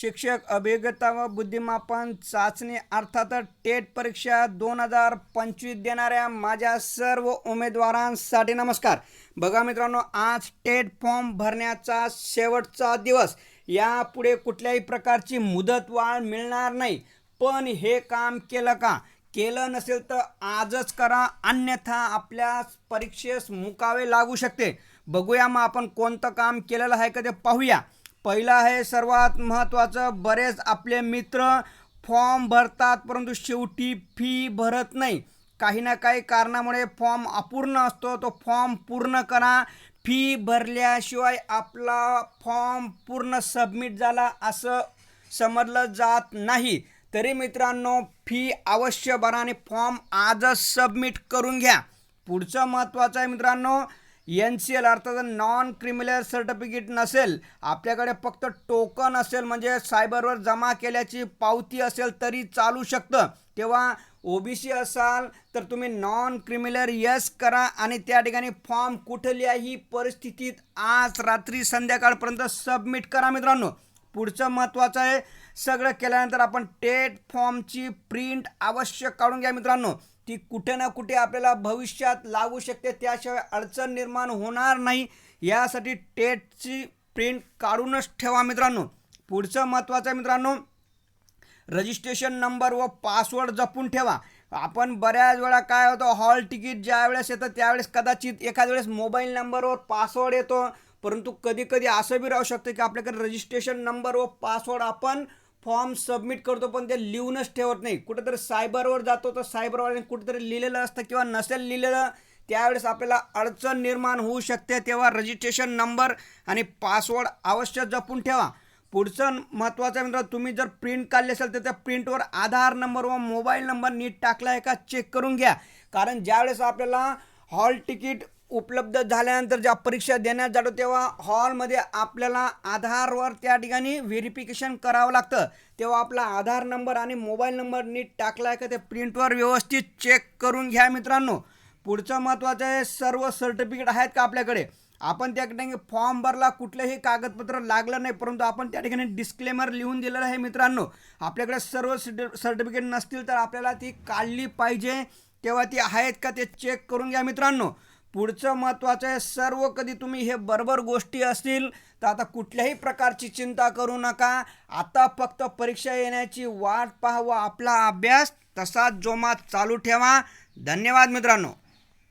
शिक्षक अभिज्ञता व बुद्धिमापन चाचणी अर्थात टेट परीक्षा दोन हजार पंचवीस देणाऱ्या माझ्या सर्व उमेदवारांसाठी नमस्कार. बघा मित्रांनो आज टेट फॉर्म भरण्याचा शेवटचा दिवस. यापुढे कुठल्याही प्रकारची मुदतवाढ मिळणार नाही. पण हे काम केलं का? केलं नसेल तर आजच करा अन्यथा आपल्या परीक्षेस मुकावे लागू शकते. बघूया मग आपण कोणतं काम केलेलं आहे का ते पाहूया. पहिलं आहे सर्वात महत्त्वाचं बरेच आपले मित्र फॉर्म भरतात परंतु शेवटी फी भरत नाही. काही ना काही कारणामुळे फॉर्म अपूर्ण असतो तो फॉर्म पूर्ण करा. फी भरल्याशिवाय आपला फॉर्म पूर्ण सबमिट झाला असं समजलं जात नाही. तरी मित्रांनो फी अवश्य भरा आणि फॉर्म आजच सबमिट करून घ्या. पुढचं महत्त्वाचं आहे मित्रांनो एन सी एल अर्थात नॉन क्रिमिनल सर्टिफिकेट नसेल आपल्याकडे फक्त टोकन असेल म्हणजे सायबरवर जमा केल्याची पावती असेल तरी चालू शकतं. तेव्हा ओ बी सी असाल तर तुम्ही नॉन क्रिमिनल यस करा आणि त्या ठिकाणी फॉर्म कुठल्याही परिस्थितीत आज रात्री संध्याकाळपर्यंत सबमिट करा मित्रांनो. पुढचं महत्त्वाचं आहे सगळं केल्यानंतर आपण टेट फॉर्मची प्रिंट आवश्यक काढून घ्या मित्रांनो. ती कुठे ना कुठे आपल्याला भविष्यात लागू शकते. त्याशिवाय अडचण निर्माण होणार नाही. यासाठी टेटची प्रिंट काढूनच ठेवा मित्रांनो. पुढचं महत्त्वाचं आहे मित्रांनो रजिस्ट्रेशन नंबर व पासवर्ड जपून ठेवा. आपण बऱ्याच वेळा काय होतं हॉल तिकीट ज्या वेळेस येतं त्यावेळेस कदाचित एखाद्या वेळेस मोबाईल नंबरवर पासवर्ड येतो. परंतु कधी कधी असं बी राहू शकतं की आपल्याकडे रजिस्ट्रेशन नंबर व पासवर्ड आपण फॉर्म सबमिट करतो पण ते लिहूनच ठेवत नाही. कुठेतरी सायबरवर जातो तर सायबरवाल्याने कुठेतरी लिहिलेलं असतं किंवा नसेल लिहिलेलं त्यावेळेस आपल्याला अडचण निर्माण होऊ शकते. तेव्हा रजिस्ट्रेशन नंबर आणि पासवर्ड अवश्य जपून ठेवा. पुढचं महत्त्वाचं मित्र तुम्ही जर प्रिंट काढले असेल तर त्या प्रिंटवर आधार नंबर व मोबाईल नंबर नीट टाकला आहे का चेक करून घ्या. कारण ज्यावेळेस आपल्याला हॉल तिकीट उपलब्ध झाल्यानंतर ज्या परीक्षा देण्यात जातो तेव्हा हॉलमध्ये आपल्याला आधारवर त्या ठिकाणी व्हेरिफिकेशन करावं लागतं. तेव्हा आपला आधार नंबर आणि मोबाईल नंबर नीट टाकला आहे का ते प्रिंटवर व्यवस्थित चेक करून घ्या मित्रांनो. पुढचं महत्त्वाचं आहे सर्व सर्टिफिकेट आहेत का आपल्याकडे? आपण त्या ठिकाणी फॉर्म भरला कुठलंही कागदपत्र लागलं नाही परंतु आपण त्या ठिकाणी डिस्क्लेमर लिहून दिलेलं आहे मित्रांनो. आपल्याकडे सर्व सर्टिफिकेट नसतील तर आपल्याला ती काढली पाहिजे. तेव्हा ती आहेत का ते चेक करून घ्या मित्रांनो. पुढचं महत्त्वाचं आहे सर्व कधी तुम्ही हे बरोबर गोष्टी असतील तर आता कुठल्याही प्रकारची चिंता करू नका. आता फक्त परीक्षा येण्याची वाट पहा आपला अभ्यास तसाच जोमात चालू ठेवा. धन्यवाद मित्रांनो.